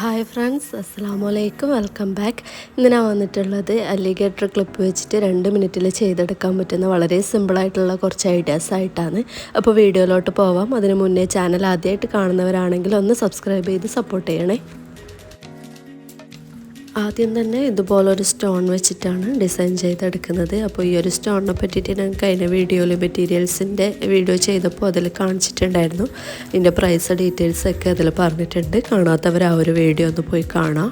Hi friends അസ്സാം വലൈക്കും welcome back ഇന്ന് ഞാൻ വന്നിട്ടുള്ളത് അല്ലിഗേറ്റർ ക്ലിപ്പ് വെച്ചിട്ട് രണ്ട് മിനിറ്റിൽ ചെയ്തെടുക്കാൻ പറ്റുന്ന വളരെ സിമ്പിളായിട്ടുള്ള കുറച്ച് ഐഡിയാസ് ആയിട്ടാണ്. അപ്പോൾ വീഡിയോയിലോട്ട് പോവാം. അതിന് മുന്നേ ചാനൽ ആദ്യമായിട്ട് കാണുന്നവരാണെങ്കിൽ ഒന്ന് സബ്സ്ക്രൈബ് ചെയ്ത് സപ്പോർട്ട് ചെയ്യണേ. ആദ്യം തന്നെ ഇതുപോലൊരു സ്റ്റോൺ വെച്ചിട്ടാണ് ഡിസൈൻ ചെയ്തെടുക്കുന്നത്. അപ്പോൾ ഈ ഒരു സ്റ്റോണിനെ പറ്റിയിട്ട് ഞാൻ കഴിഞ്ഞ വീഡിയോയിൽ മെറ്റീരിയൽസിന്റെ വീഡിയോ ചെയ്തപ്പോൾ അതിൽ കാണിച്ചിട്ടുണ്ടായിരുന്നു. ഇതിന്റെ പ്രൈസ് ഡീറ്റെയിൽസ് ഒക്കെ അതിൽ പറഞ്ഞിട്ടുണ്ട്. കാണാത്തവർ ആ ഒരു വീഡിയോ ഒന്ന് പോയി കാണാം.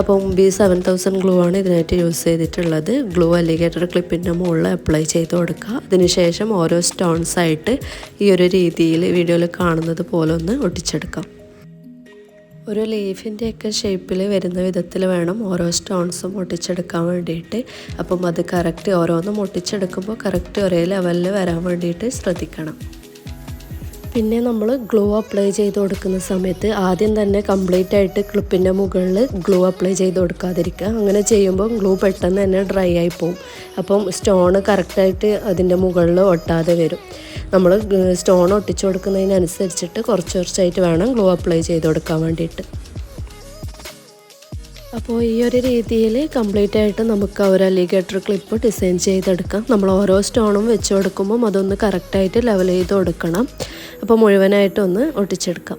അപ്പോൾ ബി സെവൻ തൗസൻഡ് ഗ്ലൂ ആണ് ഇതിനായിട്ട് യൂസ് ചെയ്തിട്ടുള്ളത്. ഗ്ലൂ അലിഗേറ്റർ ക്ലിപ്പിന്റെ മുകളിൽ അപ്ലൈ ചെയ്ത് കൊടുക്കുക. അതിനുശേഷം ഓരോ സ്റ്റോൺസായിട്ട് ഈ ഒരു രീതിയിൽ വീഡിയോയിൽ കാണുന്നത് പോലെ ഒന്ന് ഒട്ടിച്ചെടുക്കാം. ഒരു ലീഫിന്റെയൊക്കെ ഷേപ്പിൽ വരുന്ന വിധത്തിൽ വേണം ഓരോ സ്റ്റോൺസും ഒട്ടിച്ചെടുക്കാൻ വേണ്ടിയിട്ട്. അപ്പം അത് കറക്റ്റ് ഓരോന്നും ഒട്ടിച്ചെടുക്കുമ്പോൾ കറക്റ്റ് ഒരേ ലെവലിൽ വരാൻ വേണ്ടിയിട്ട് ശ്രദ്ധിക്കണം. പിന്നെ നമ്മൾ ഗ്ലോ അപ്ലൈ ചെയ്ത് കൊടുക്കുന്ന സമയത്ത് ആദ്യം തന്നെ കംപ്ലീറ്റ് ആയിട്ട് ക്ലിപ്പിന്റെ മുകളിൽ ഗ്ലൂ അപ്ലൈ ചെയ്ത് കൊടുക്കാതിരിക്കുക. അങ്ങനെ ചെയ്യുമ്പോൾ ഗ്ലൂ പെട്ടെന്ന് തന്നെ ഡ്രൈ ആയി പോകും അപ്പം സ്റ്റോൺ കറക്റ്റായിട്ട് അതിന്റെ മുകളിൽ ഒട്ടാതെ വരും. നമ്മൾ സ്റ്റോൺ ഒട്ടിച്ചു കൊടുക്കുന്നതിനനുസരിച്ചിട്ട് കുറച്ച് കുറച്ചായിട്ട് വേണം ഗ്ലൂ അപ്ലൈ ചെയ്ത് കൊടുക്കാൻ വേണ്ടിയിട്ട്. അപ്പോൾ ഈ ഒരു രീതിയിൽ കംപ്ലീറ്റ് ആയിട്ട് നമുക്ക് ഒരു അലിഗേറ്റർ ക്ലിപ്പ് ഡിസൈൻ ചെയ്തെടുക്കാം. നമ്മൾ ഓരോ സ്റ്റോണും വെച്ച് കൊടുക്കുമ്പം അതൊന്ന് കറക്റ്റായിട്ട് ലെവൽ ചെയ്ത് കൊടുക്കണം. അപ്പോൾ മുഴുവനായിട്ടൊന്ന് ഒട്ടിച്ചെടുക്കാം.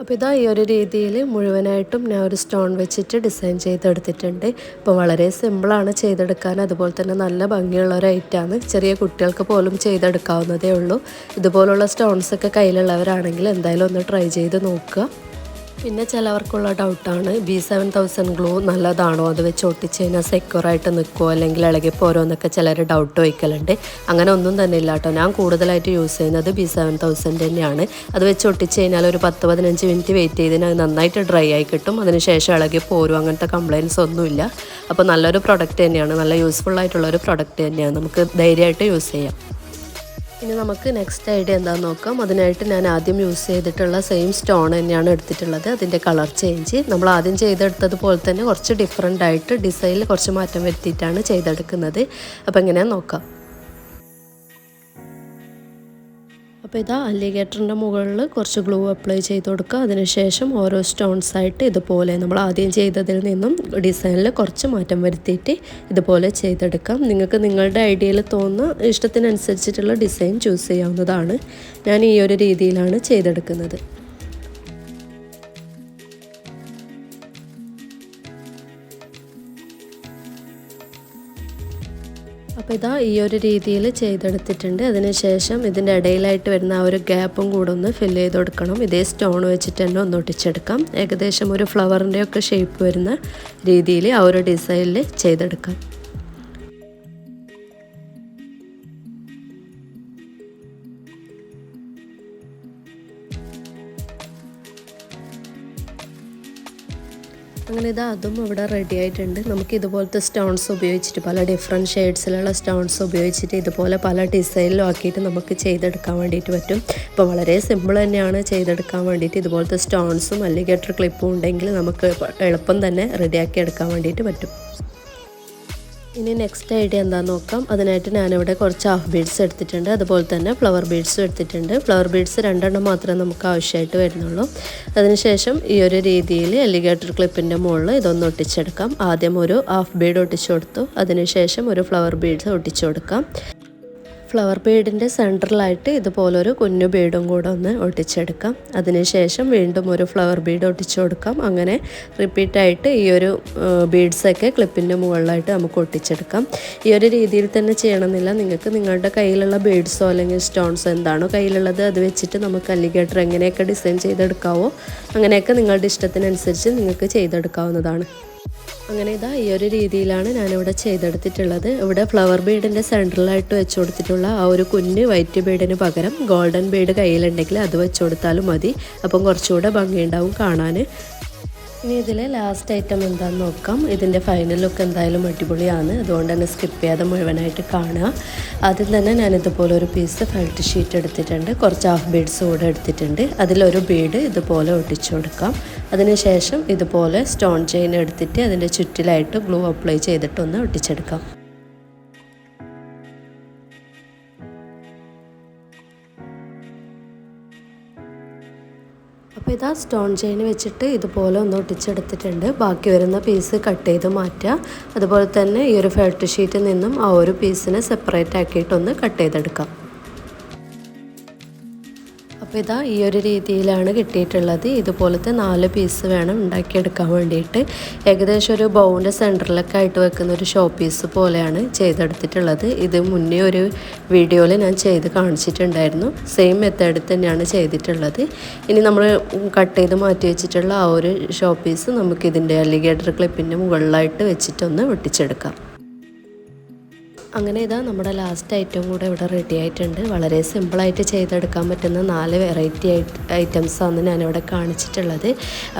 അപ്പോൾ ഇതാ ഈ ഒരു രീതിയിൽ മുഴുവനായിട്ടും ഞാൻ ഒരു സ്റ്റോൺ വെച്ചിട്ട് ഡിസൈൻ ചെയ്തെടുത്തിട്ടുണ്ട്. അപ്പോൾ വളരെ സിമ്പിളാണ് ചെയ്തെടുക്കാൻ. അതുപോലെ തന്നെ നല്ല ഭംഗിയുള്ള ഒരു ഐറ്റമാണ് ചെറിയ കുട്ടികൾക്ക് പോലും ചെയ്തെടുക്കാവുന്നതേ ഉള്ളൂ. ഇതുപോലുള്ള സ്റ്റോൺസൊക്കെ കയ്യിലുള്ളവരാണെങ്കിൽ എന്തായാലും ഒന്ന് ട്രൈ ചെയ്ത് നോക്കുക. പിന്നെ ചിലവർക്കുള്ള ഡൗട്ടാണ് ബി സെവൻ തൗസൻഡ് ഗ്ലൂ നല്ലതാണോ? അത് വെച്ച് ഒട്ടിച്ച് കഴിഞ്ഞാൽ സെക്യൂറായിട്ട് നിൽക്കുമോ അല്ലെങ്കിൽ ഇളകി പോരോന്നൊക്കെ ചിലർ ഡൗട്ട് വയ്ക്കലുണ്ട് അങ്ങനെ ഒന്നും തന്നെ ഇല്ല കേട്ടോ. ഞാൻ കൂടുതലായിട്ട് യൂസ് ചെയ്യുന്നത് ബി സെവൻ തൗസൻഡ് തന്നെയാണ്. അത് വെച്ച് ഒട്ടിച്ച് കഴിഞ്ഞാൽ ഒരു പത്ത് പതിനഞ്ച് മിനിറ്റ് വെയിറ്റ് ചെയ്തതിന് അത് നന്നായിട്ട് ഡ്രൈ ആയി കിട്ടും. അതിനുശേഷം ഇളകി പോരും അങ്ങനത്തെ കംപ്ലയിൻസ് ഒന്നുമില്ല അപ്പോൾ നല്ലൊരു പ്രൊഡക്റ്റ് തന്നെയാണ്. നല്ല യൂസ്ഫുൾ ആയിട്ടുള്ള ഒരു പ്രൊഡക്റ്റ് തന്നെയാണ്. നമുക്ക് ധൈര്യമായിട്ട് യൂസ് ചെയ്യാം. ഇനി നമുക്ക് നെക്സ്റ്റ് ഐഡിയ എന്താണെന്ന് നോക്കാം. അതിനായിട്ട് ഞാൻ ആദ്യം യൂസ് ചെയ്തിട്ടുള്ള സെയിം സ്റ്റോൺ തന്നെയാണ് എടുത്തിട്ടുള്ളത്. അതിന്റെ കളർ ചേഞ്ച് നമ്മൾ ആദ്യം ചെയ്തെടുത്തതുപോലെ തന്നെ കുറച്ച് ഡിഫറെന്റ് ആയിട്ട് ഡിസൈനിൽ കുറച്ച് മാറ്റം വരുത്തിയിട്ടാണ് ചെയ്തെടുക്കുന്നത്. അപ്പോൾ എങ്ങനെയാണെന്ന് നോക്കാം. അപ്പോൾ ഇതാ അല്ലിഗേറ്ററിന്റെ മുകളിൽ കുറച്ച് ഗ്ലൂ അപ്ലൈ ചെയ്ത് കൊടുക്കുക. അതിനുശേഷം ഓരോ സ്റ്റോൺസ് ആയിട്ട് ഇതുപോലെ നമ്മൾ ആദ്യം ചെയ്തതിൽ നിന്നും ഡിസൈനിൽ കുറച്ച് മാറ്റം വരുത്തിയിട്ട് ഇതുപോലെ ചെയ്തെടുക്കാം. നിങ്ങൾക്ക് നിങ്ങളുടെ ഐഡിയയിൽ തോന്നുന്ന ഇഷ്ടത്തിനനുസരിച്ചിട്ടുള്ള ഡിസൈൻ ചൂസ് ചെയ്യാവുന്നതാണ്. ഞാൻ ഈ ഒരു രീതിയിലാണ് ചെയ്തെടുക്കുന്നത്. അപ്പോൾ ഇതാ ഈ ഒരു രീതിയിൽ ചെയ്തെടുത്തിട്ടുണ്ട്. അതിനുശേഷം ഇതിന്റെ ഇടയിലായിട്ട് വരുന്ന ആ ഒരു ഗ്യാപ്പും കൂടെ ഒന്ന് ഫില്ല് ചെയ്ത് കൊടുക്കണം. ഇതേ സ്റ്റോൺ വെച്ചിട്ട് തന്നെ ഒന്ന് ഒട്ടിച്ചെടുക്കാം. ഏകദേശം ഒരു ഫ്ലവറിന്റെയൊക്കെ ഷേപ്പ് വരുന്ന രീതിയിൽ ആ ഒരു ഡിസൈനിൽ ചെയ്തെടുക്കാം. അങ്ങനെ ഇത് അതും ഇവിടെ റെഡി ആയിട്ടുണ്ട്. നമുക്ക് ഇതുപോലത്തെ സ്റ്റോൺസ് ഉപയോഗിച്ചിട്ട് പല ഡിഫറെന്റ് ഷെയ്ഡ്സിലുള്ള സ്റ്റോൺസ് ഉപയോഗിച്ചിട്ട് ഇതുപോലെ പല ഡിസൈനിലും ആക്കിയിട്ട് നമുക്ക് ചെയ്തെടുക്കാൻ വേണ്ടിയിട്ട് പറ്റും. ഇപ്പോൾ വളരെ സിമ്പിൾ തന്നെയാണ് ചെയ്തെടുക്കാൻ വേണ്ടിയിട്ട് ഇതുപോലത്തെ സ്റ്റോൺസും അല്ലിഗേറ്റർ ക്ലിപ്പും ഉണ്ടെങ്കിൽ നമുക്ക് എളുപ്പം തന്നെ റെഡിയാക്കി എടുക്കാൻ വേണ്ടിയിട്ട് പറ്റും. ഇനി നെക്സ്റ്റ് ഐഡിയ എന്താണെന്ന് നോക്കാം. അതിനായിട്ട് ഞാനിവിടെ കുറച്ച് ഹാഫ് ബീഡ്സ് എടുത്തിട്ടുണ്ട്. അതുപോലെ തന്നെ ഫ്ലവർ ബീഡ്സും എടുത്തിട്ടുണ്ട്. ഫ്ലവർ ബീഡ്സ് രണ്ടെണ്ണം മാത്രമേ നമുക്ക് ആവശ്യമായിട്ട് വരുന്നുള്ളൂ. അതിനുശേഷം ഈ ഒരു രീതിയിൽ എലിഗേറ്റർ ക്ലിപ്പിന്റെ മുകളിൽ ഇതൊന്ന് ഒട്ടിച്ചെടുക്കാം. ആദ്യം ഒരു ഹാഫ് ബീഡ് ഒട്ടിച്ചു കൊടുത്തു. അതിനുശേഷം ഒരു ഫ്ലവർ ബീഡ്സ് ഒട്ടിച്ചു കൊടുക്കാം. ഫ്ലവർ ബീഡിന്റെ സെന്ററിലായിട്ട് ഇതുപോലൊരു കുഞ്ഞു ബീഡും കൂടെ ഒന്ന് ഒട്ടിച്ചെടുക്കാം. അതിനുശേഷം വീണ്ടും ഒരു ഫ്ലവർ ബീഡ് ഒട്ടിച്ചു കൊടുക്കാം. അങ്ങനെ റിപ്പീറ്റായിട്ട് ഈ ഒരു ബീഡ്സൊക്കെ ക്ലിപ്പിന്റെ മുകളിലായിട്ട് നമുക്ക് ഒട്ടിച്ചെടുക്കാം. ഈ ഒരു രീതിയിൽ തന്നെ ചെയ്യണമെന്നില്ല. നിങ്ങൾക്ക് നിങ്ങളുടെ കയ്യിലുള്ള ബീഡ്സോ അല്ലെങ്കിൽ സ്റ്റോൺസോ എന്താണോ കയ്യിലുള്ളത് അത് വെച്ചിട്ട് നമുക്ക് അല്ലിഗേറ്റർ എങ്ങനെയൊക്കെ ഡിസൈൻ ചെയ്തെടുക്കാവോ അങ്ങനെയൊക്കെ നിങ്ങളുടെ ഇഷ്ടത്തിനനുസരിച്ച് നിങ്ങൾക്ക് ചെയ്തെടുക്കാവുന്നതാണ്. അങ്ങനെ ഇതാ ഈ ഒരു രീതിയിലാണ് ഞാനിവിടെ ചെയ്തെടുത്തിട്ടുള്ളത്. ഇവിടെ ഫ്ലവർ ബീഡിന്റെ സെൻട്രലായിട്ട് വെച്ച് കൊടുത്തിട്ടുള്ള ആ ഒരു കുഞ്ഞ് വൈറ്റ് ബീഡിന് പകരം ഗോൾഡൻ ബീഡ് കയ്യിലുണ്ടെങ്കിൽ അത് വെച്ച് കൊടുത്താലും മതി. അപ്പം കുറച്ചുകൂടെ ഭംഗിയുണ്ടാവും കാണാൻ. ഇനി ഇതിലെ ലാസ്റ്റ് ഐറ്റം എന്താണെന്ന് നോക്കാം. ഇതിന്റെ ഫൈനൽ ലുക്ക് എന്തായാലും അടിപൊളിയാണ്. അതുകൊണ്ട് തന്നെ സ്കിപ്പ് ചെയ്യാതെ മുഴുവനായിട്ട് കാണുക. ആദ്യം തന്നെ ഞാൻ ഇതുപോലെ ഒരു പീസ് ഫാൽറ്റ് ഷീറ്റ് എടുത്തിട്ടുണ്ട്. കുറച്ച് ഹാഫ് ബീഡ്സ് കൂടെ എടുത്തിട്ടുണ്ട്. അതിലൊരു ബീഡ് ഇതുപോലെ ഒട്ടിച്ചു കൊടുക്കാം. അതിനുശേഷം ഇതുപോലെ സ്റ്റോൺ ചെയിൻ എടുത്തിട്ട് അതിന്റെ ചുറ്റിലായിട്ട് ഗ്ലൂ അപ്ലൈ ചെയ്തിട്ടൊന്ന് ഒട്ടിച്ചെടുക്കാം. അപ്പോൾ ഇതാ സ്റ്റോൺ ചെയിൻ വെച്ചിട്ട് ഇതുപോലെ ഒന്ന് ഒട്ടിച്ചെടുത്തിട്ടുണ്ട്. ബാക്കി വരുന്ന പീസ് കട്ട് ചെയ്ത് മാറ്റുക അതുപോലെ തന്നെ ഈ ഒരു ഫെൽറ്റ് ഷീറ്റിൽ നിന്നും ആ ഒരു പീസിനെ സെപ്പറേറ്റ് ആക്കിയിട്ടൊന്ന് കട്ട് ചെയ്തെടുക്കാം. അപ്പോൾ ഇതാ ഈ ഒരു രീതിയിലാണ് കിട്ടിയിട്ടുള്ളത്. ഇതുപോലത്തെ നാല് പീസ് വേണം ഉണ്ടാക്കിയെടുക്കാൻ വേണ്ടിയിട്ട്. ഏകദേശം ഒരു ബൗണ്ട് സെന്ററിലൊക്കെ ആയിട്ട് വെക്കുന്ന ഒരു ഷോ പീസ് പോലെയാണ് ചെയ്തെടുത്തിട്ടുള്ളത്. ഇത് മുന്നേ ഒരു വീഡിയോയിൽ ഞാൻ ചെയ്ത് കാണിച്ചിട്ടുണ്ടായിരുന്നു. സെയിം മെത്തേഡിൽ തന്നെയാണ് ചെയ്തിട്ടുള്ളത്. ഇനി നമ്മൾ കട്ട് ചെയ്ത് മാറ്റി വെച്ചിട്ടുള്ള ആ ഒരു ഷോ പീസ് നമുക്കിതിന്റെ അലിഗേറ്റർ ക്ലിപ്പിന്റെ മുകളിലായിട്ട് വെച്ചിട്ടൊന്ന് വെട്ടിച്ചെടുക്കാം. അങ്ങനെ ഇതാ നമ്മുടെ ലാസ്റ്റ് ഐറ്റം കൂടെ ഇവിടെ റെഡി ആയിട്ടുണ്ട്. വളരെ സിമ്പിളായിട്ട് ചെയ്തെടുക്കാൻ പറ്റുന്ന നാല് വെറൈറ്റി ഐറ്റംസ് ഐറ്റംസാണ് ഞാനിവിടെ കാണിച്ചിട്ടുള്ളത്.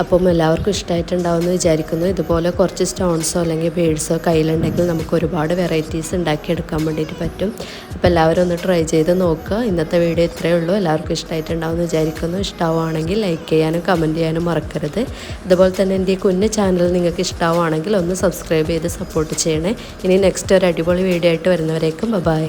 അപ്പം എല്ലാവർക്കും ഇഷ്ടമായിട്ടുണ്ടാവുമെന്ന് വിചാരിക്കുന്നു. ഇതുപോലെ കുറച്ച് സ്റ്റോൺസോ അല്ലെങ്കിൽ ബേഡ്സോ കയ്യിലുണ്ടെങ്കിൽ നമുക്ക് ഒരുപാട് വെറൈറ്റീസ് ഉണ്ടാക്കിയെടുക്കാൻ വേണ്ടിയിട്ട് പറ്റും. അപ്പോൾ എല്ലാവരും ഒന്ന് ട്രൈ ചെയ്ത് നോക്കുക. ഇന്നത്തെ വീഡിയോ ഇത്രയേ ഉള്ളൂ. എല്ലാവർക്കും ഇഷ്ടമായിട്ടുണ്ടാവുമെന്ന് വിചാരിക്കുന്നു. ഇഷ്ടമാവുകയാണെങ്കിൽ ലൈക്ക് ചെയ്യാനും കമന്റ് ചെയ്യാനും മറക്കരുത്. അതുപോലെ തന്നെ എന്റെ കുഞ്ഞു ചാനൽ നിങ്ങൾക്ക് ഇഷ്ടമാവുകയാണെങ്കിൽ ഒന്ന് സബ്സ്ക്രൈബ് ചെയ്ത് സപ്പോർട്ട് ചെയ്യണേ. ഇനി നെക്സ്റ്റ് ഒരു അടിപൊളി വീഡിയോ ആയിട്ട് വരുന്നവരേക്കും ബൈ.